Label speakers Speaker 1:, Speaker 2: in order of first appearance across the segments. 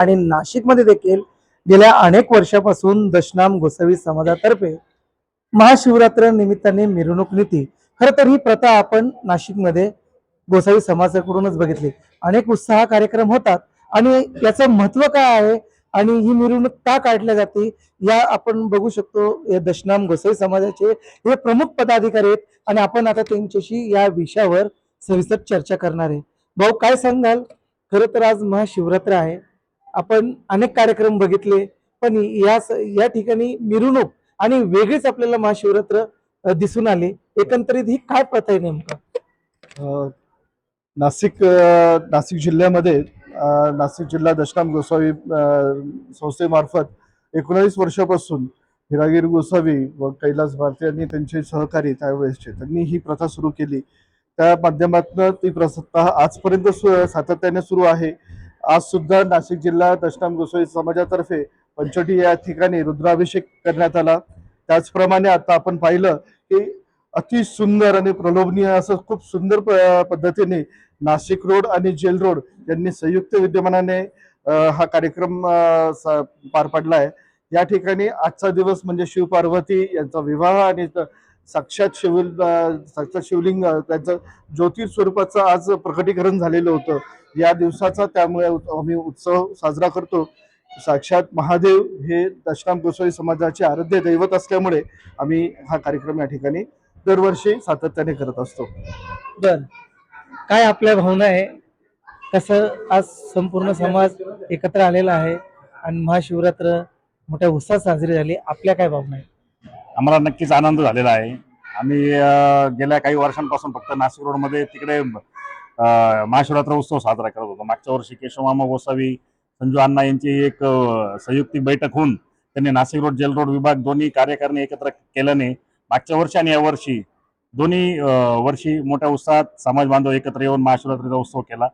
Speaker 1: आणि नाशिकमध्ये देखील गेल्या अनेक वर्षापासून दशनाम गोसावी समाजातर्फे महाशिवरात्र निमित्ताने मिरवणूक नीती खरं तर ही प्रथा आपण नाशिकमध्ये गोसावी समाजाकडूनच बघितली. अनेक उत्साह कार्यक्रम होतात आणि याचं महत्त्व काय आहे आणि ही मिरवणूक का काढल्या जाते या आपण बघू शकतो. या दशनाम गोसाई समाजाचे हे प्रमुख पदाधिकारी आहेत आणि आपण आता त्यांच्याशी या विषयावर सविस्तर चर्चा करणार आहे. भाऊ काय सांगाल? खरं तर आज महाशिवरात्र आहे. आपण अनेक कार्यक्रम बघितले पण या या ठिकाणी मिरवणूक आणि वेगळीच आपल्याला महाशिवरात्र दिसून आले. एकंदरीत ही काय प्रथा आहे नेमकं?
Speaker 2: नाशिक नाशिक जिल्ह्यामध्ये नाशिक जिल्हा दशनाम गोसावी संस्थेमार्फत एकोणावीस वर्षापासून हिरागीर गोसावी व कैलास भारती यांनी त्यांचे सहकारी त्यावेळेसचे त्यांनी ही प्रथा सुरू केली. त्या माध्यमातून ती प्रथा आजपर्यंत सातत्याने सुरू आहे. आज सुद्धा नाशिक जिल्हा दशनाम गोसावी समाजातर्फे पंचोटी या ठिकाणी रुद्राभिषेक करण्यात आला. त्याचप्रमाणे आता आपण पाहिलं की अति सुंदर आणि प्रलोभनीय असं खूप सुंदर प- पद्धतीने नाशिक रोड आणि जेल रोड यांनी संयुक्त विद्यमानाने हा कार्यक्रम स- पार पडला आहे. या ठिकाणी आजचा दिवस म्हणजे शिवपार्वती यांचा विवाह आणि साक्षात शिव साक्षात शिवलिंग त्यांचं ज्योतिष स्वरूपाचं आज प्रकटीकरण झालेलं होतं. या दिवसाचा त्यामुळे आम्ही उत्सव साजरा करतो. साक्षात महादेव हे दशनाम गोसावी समाजाचे आराध्य दैवत असल्यामुळे आम्ही हा कार्यक्रम या ठिकाणी दरवर्षी सातत्याने करत असतो.
Speaker 1: बर. काय आपल्या भावना आहे? कसं आज संपूर्ण समाज एकत्र आलेला आहे आणि महाशिवरात्र मोठ्या उत्साहात साजरी झाली आपल्या काय भावना आहे
Speaker 3: आम्हाला नक्कीच आनंद झालेला आहे. आम्ही गेल्या काही वर्षांपासून फक्त नाशिक रोडमध्ये तिकडे महाशिवरात्र उत्सव साजरा करत होतो. मागच्या वर्षी केशवमामा गोसावी संजू अण्णा यांची एक संयुक्तिक बैठक होऊन त्यांनी नाशिक रोड जेल रोड विभाग दोन्ही कार्यकारिणी एकत्र केल्याने मागच्या वर्षी आणि यावर्षी दोन्ही अं, वर्षी मोठ्या उत्साहात समाज बांधव एकत्र येऊन महाशिवरात्रीचा उत्सव केला.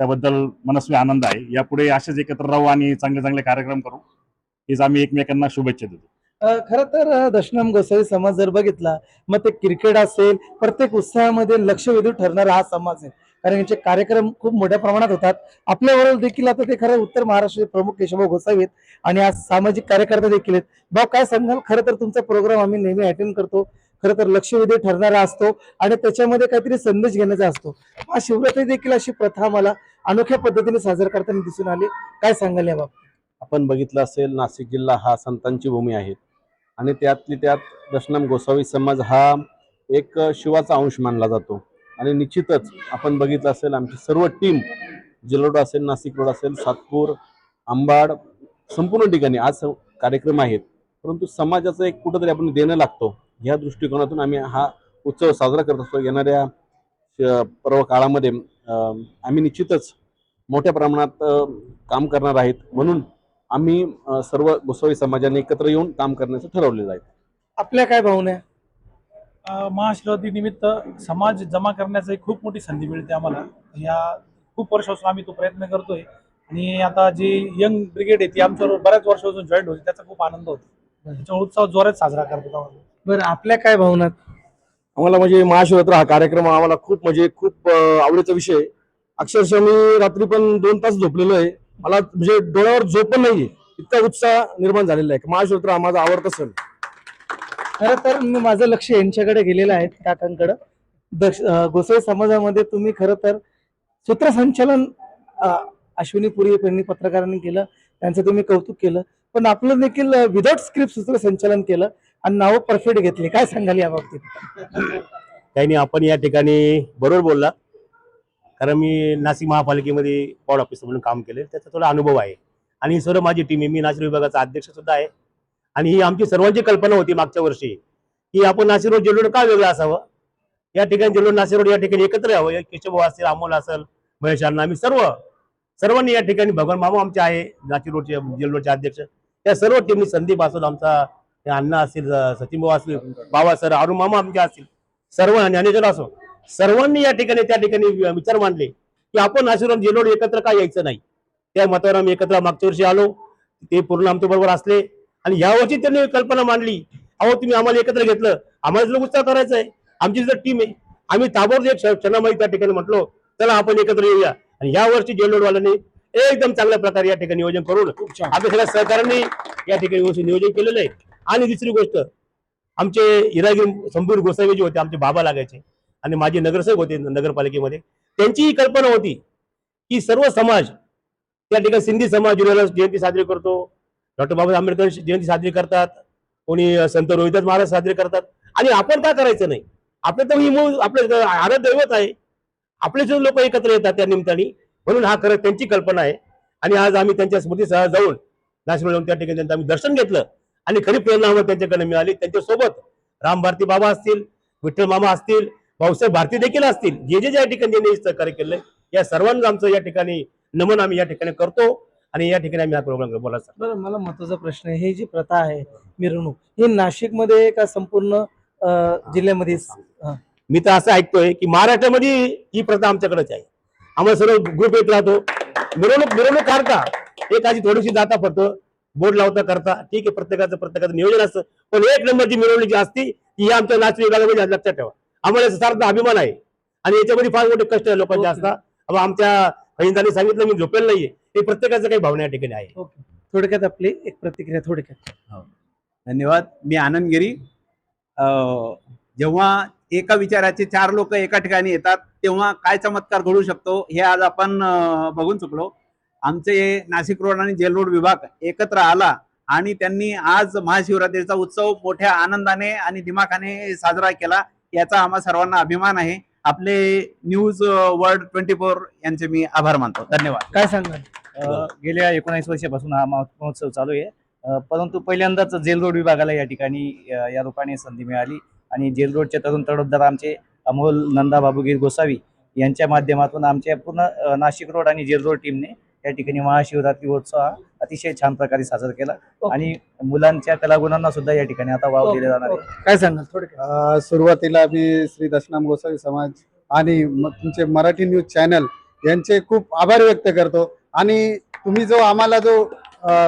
Speaker 3: त्याबद्दल मनस्वी आनंद आहे. यापुढे असेच एकत्र राहू आणि चांगले चांगले कार्यक्रम करू हेच आम्ही एकमेकांना शुभेच्छा देतो.
Speaker 1: खर तर अ, दशनाम गोसावी समाज जर बघितला मग ते क्रिकेट असेल प्रत्येक उत्साहामध्ये लक्षवेधी ठरणारा हा समाज आहे. कारण यांचे कार्यक्रम खूप मोठ्या प्रमाणात होतात. आपल्याबरोबर देखील आता ते खरं उत्तर महाराष्ट्राचे प्रमुख केशवभाऊ गोसावी आहेत आणि आज सामाजिक कार्यकर्ते देखील आहेत. भाऊ काय सांगाल? खरं तर तुमचा प्रोग्राम आम्ही नेहमी अटेंड करतो. खरं तर लक्षवेधी ठरणारा असतो आणि त्याच्यामध्ये काहीतरी संदेश घेण्याचा असतो. हा शिवरात्री देखील अशी प्रथा मला अनोख्या पद्धतीने साजरा करताना दिसून आली. काय सांगाल या बाबतीत?
Speaker 4: आपण बघितलं असेल नाशिक जिल्हा हा संतांची भूमी आहे. आणि त्यातली त्यात दशनाम गोसावी समाज हा एक शिवाचा अंश मानला जातो. आणि निश्चितच आपण बघितलं असेल आमची सर्व टीम जिल्हा रोड असेल नाशिक रोड असेल सातपूर आंबाड संपूर्ण ठिकाणी आज कार्यक्रम आहेत. परंतु समाजाचं एक कुठंतरी आपण देणं लागतो. या दृष्टिकोनातून आम्ही हा उत्सव साजरा करत असतो. येणाऱ्या श- पर्व काळामध्ये आम्ही निश्चितच मोठ्या प्रमाणात काम करणार आहेत. म्हणून आम्ही सर्व गोसावी समाजाने एकत्र येऊन काम करण्याचं ठरवलेलं आहे.
Speaker 1: आपल्या काय भावना आहे?
Speaker 5: महाशिवरात्री निमित्त समाज जमा करण्याची एक खूप मोठी संधी मिळते आम्हाला. या खूप वर्षापासून आम्ही तो प्रयत्न करतोय. आणि आता जी यंग ब्रिगेड आहे ती आमच्याबरोबर बऱ्याच वर्षापासून जॉईन होती. त्याचा खूप आनंद होतो. त्याच्यामुळे उत्सव जोरात साजरा करतो आम्हाला.
Speaker 1: बरं आपल्या काय भावना? आहेत?
Speaker 6: आम्हाला म्हणजे महाशिवरात्र हा कार्यक्रम आम्हाला खूप म्हणजे खूप आवडीचा विषय आहे. अक्षरशः मी रात्री पण दोन तास झोपलेलो आहे. मला म्हणजे डोळ्यावर झोप पण नाहीये. इतका उत्साह निर्माण झालेला आहे. महाशिवरात्र हा माझा आवडता सण.
Speaker 1: खरं तर मी माझं लक्ष यांच्याकडे गेलेलं आहे काकांकडे. दक्ष समाजामध्ये तुम्ही खर तर सूत्रसंचालन अश्विनी पुरी यांनी पत्रकारांनी केलं त्यांचं तुम्ही कौतुक केलं पण आपलं देखील विदाउट स्क्रिप्ट सूत्रसंचालन केलं आणि नावं परफेक्ट घेतली. काय सांगाल या बाबतीत?
Speaker 7: काही नाही आपण या ठिकाणी बरोबर बोलला. कारण मी नाशिक महापालिकेमध्ये पॉड ऑफिसर म्हणून काम केले त्याचा थोडा अनुभव आहे. आणि सर्व माझी टीम आहे. मी नाशिक विभागाचा अध्यक्ष सुद्धा आहे. आणि ही आमची सर्वांची कल्पना होती मागच्या वर्षी की आपण नाशिक रोड जेलोड का वेगळं असावं? या ठिकाणी जेलोड नाशिक रोड या ठिकाणी एकत्र यावं. केशवभाऊ असेल अमोल असेल महेश अण्णा आम्ही सर्व सर्वांनी या ठिकाणी भगवान मामा आमचे आहे नाशिक रोडचे जेलोडचे अध्यक्ष. त्या सर्व टीमनी संदीप असेल आमचा अण्णा असतील सचिन भाऊ असतील बाबा सर अरुण मामा आमचे असतील सर्व ज्ञानेश्वर असो सर्वांनी या ठिकाणी त्या ठिकाणी विचार मांडले की आपण आशीर्वाद जेलोड एकत्र का यायचं नाही? त्या मतावर आम्ही एकत्र मागच्या वर्षी आलो. ते पूर्ण आमच्या बरोबर असले. आणि या वर्षी त्यांनी कल्पना मांडली. अहो तुम्ही आम्हाला एकत्र घेतलं. आम्हाला तुला उत्साह करायचा आहे आमची जर टीम आहे. आम्ही ताबडतोब एक क्षणामध्ये त्या ठिकाणी म्हटलो चला आपण एकत्र येऊया. आणि या वर्षी जेलोडवाल्यांनी एकदम चांगल्या प्रकारे या ठिकाणी नियोजन करून आपल्या सगळ्या सहकार्यांनी या ठिकाणी व्यवस्थित नियोजन केलेलं आहे. आणि दुसरी गोष्ट आमचे हिरागिरी संपूर्ण गोसावी जे होते आमचे बाबा लागायचे आणि माझे नगरसेवक होते नगरपालिकेमध्ये त्यांची ही कल्पना होती की सर्व समाज त्या ठिकाणी सिंधी समाज जयंती साजरी करतो डॉक्टर बाबासाहेब आंबेडकर जयंती साजरी करतात. कोणी संत रोहिदास महाराज साजरे करतात. आणि आपण का करायचं नाही? आपलं तर ही मूळ आपलं आराध दैवत आहे. आपले जे लोक एकत्र येतात त्या निमित्ताने. म्हणून हा खरं त्यांची कल्पना आहे. आणि आज आम्ही त्यांच्या स्मृतीसह जाऊन नाशिक जाऊन त्या ठिकाणी त्यांचं आम्ही दर्शन घेतलं. आणि खरी प्रेरणा आम्हाला त्यांच्याकडे मिळाली. त्यांच्यासोबत राम भारती बाबा असतील विठ्ठल मामा असतील भाऊसाहेब भारती देखील असतील. जे जे ज्या ठिकाणी त्यांनी सहकार्य केलंय या सर्वांना आमचं या ठिकाणी नमन आम्ही या ठिकाणी करतो. आणि या ठिकाणी आम्ही हा प्रोग्राम बोलायचा
Speaker 1: बरं मला महत्त्वाचा प्रश्न आहे. ही जी प्रथा आहे मिरवणूक ही नाशिकमध्ये का संपूर्ण अं, जिल्ह्यामध्ये हा.
Speaker 7: मी तर असं ऐकतोय की महाराष्ट्रामध्ये ही प्रथा आमच्याकडेच आहे. आम्हाला सर्व ग्रुप येत राहतो. मिरवणूक मिरवणूक काढता. एक अशी थोडीशी जाता फक्त बोर्ड लावता करता. ठीक आहे प्रत्येकाचं प्रत्येकाचं नियोजन असतं. पण एक नंबरची मिरवणूक जी असती ती ही आमच्या नाशिक विभागामध्ये आज लक्षात ठेवा. आम्हाला याचा सार्थ अभिमान आहे. आणि याच्यामध्ये फार मोठे कष्ट आहे लोकांचे. असतात. अब आमच्या फैंदाने सांगितलं मी झोपेल नाहीये. हे प्रत्येकाचं काही भावना या ठिकाणी आहे.
Speaker 1: ओके. थोडक्यात आपली एक प्रतिक्रिया थोडक्यात.
Speaker 8: धन्यवाद. मी आनंद गिरी. अं, जेव्हा एका विचाराचे चार लोक एका ठिकाणी येतात तेव्हा काय चमत्कार घडू शकतो हे आज आपण अं, बघून चुकलो. आमचे नाशिक रोड आणि जेल रोड विभाग एकत्र आला आणि त्यांनी आज महाशिवरात्रीचा उत्सव मोठ्या आनंदाने आणि दिमाखाने साजरा केला. याचा आम्हा सर्वांना अभिमान आहे. आपले न्यूज वर्ल्ड ट्वेंटी फोर यांचे मी आभार मानतो. धन्यवाद.
Speaker 1: काय सांगाल?
Speaker 9: अ, गेल्या एकोणीस वर्षापासून हा महो- महोत्सव चालू आहे. परंतु पहिल्यांदाच जेल रोड विभागाला या ठिकाणी या रूपाने संधी मिळाली आणि जेल रोडचे तरुण तडफदार आमचे अमोल नंदा बाबूगीर गोसावी यांच्या माध्यमातून आमच्या पूर्ण नाशिक रोड आणि जेल रोड टीमने या ठिकाणी महाशिवरात्री उत्सव हा अतिशय छान प्रकारे साजरा केला. आणि मुलांच्या कलागुणांना सुद्धा या ठिकाणी आता वाव दिला जाणार आहे.
Speaker 1: काय सांगाल
Speaker 2: सुरुवातीला मी श्री दशनाम गोसावी समाज आणि तुमचे मराठी न्यूज चॅनल यांचे खूप आभार व्यक्त करतो. आणि तुम्ही जो आम्हाला जो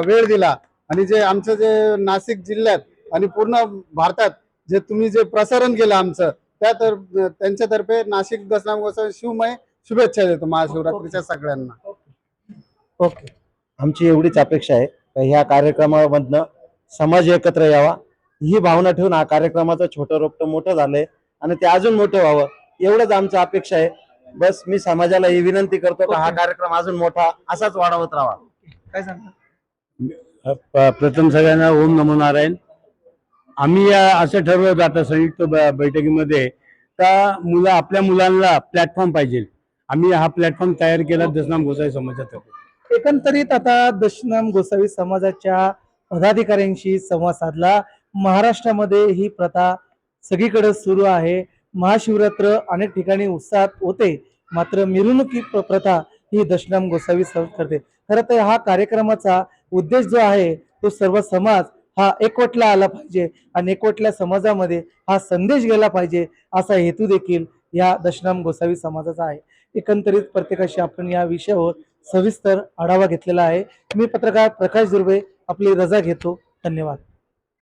Speaker 2: वेळ दिला आणि जे आमचं जे नाशिक जिल्ह्यात आणि पूर्ण भारतात जे तुम्ही जे प्रसारण केलं आमचं त्या तर त्यांच्यातर्फे नाशिक दशनाम गोसावी शिवमय शुभेच्छा देतो महाशिवरात्रीच्या सगळ्यांना.
Speaker 1: ओके.
Speaker 6: आमची एवढीच अपेक्षा आहे का ह्या कार्यक्रमामधनं समाज एकत्र यावा ही भावना ठेवून हा कार्यक्रमाचं छोटं रोपटं मोठं झालंय आणि ते अजून मोठं व्हावं एवढंच आमची अपेक्षा आहे. बस मी समाजाला ही विनंती करतो का हा. कार्यक्रम अजून मोठा असाच वाढवत राहावा
Speaker 1: काय सांगाल
Speaker 10: प- प्रथम सगळ्यांना ओम नमो नारायण. आम्ही या असं ठरवलं आता संयुक्त ब- बैठकीमध्ये का मुलं आपल्या मुलांना प्लॅटफॉर्म पाहिजे. आम्ही हा प्लॅटफॉर्म तयार केला दसनाम गोसाई समाजातर्फे.
Speaker 1: एकंदरीत आता दशनाम गोसावी समाजाच्या पदाधिकाऱ्यांशी संवाद साधला. महाराष्ट्रामध्ये ही प्रथा सगळीकडे सुरू आहे. महाशिवरात्र अनेक ठिकाणी उत्साहात होते. मात्र मिरवणुकी प्रथा ही दशनाम गोसावी स- करते. खरं तर हा कार्यक्रमाचा उद्देश जो आहे तो सर्व समाज हा एकवटला आला पाहिजे आणि एकवटल्या समाजामध्ये हा संदेश गेला पाहिजे असा हेतू देखील या दशनाम गोसावी समाजाचा आहे. एकंदरीत प्रत्येकाशी आपण या विषयावर सविस्तर आढावा घेतलेला आहे. मी पत्रकार प्रकाश दुर्वे आपली रजा घेतो. धन्यवाद.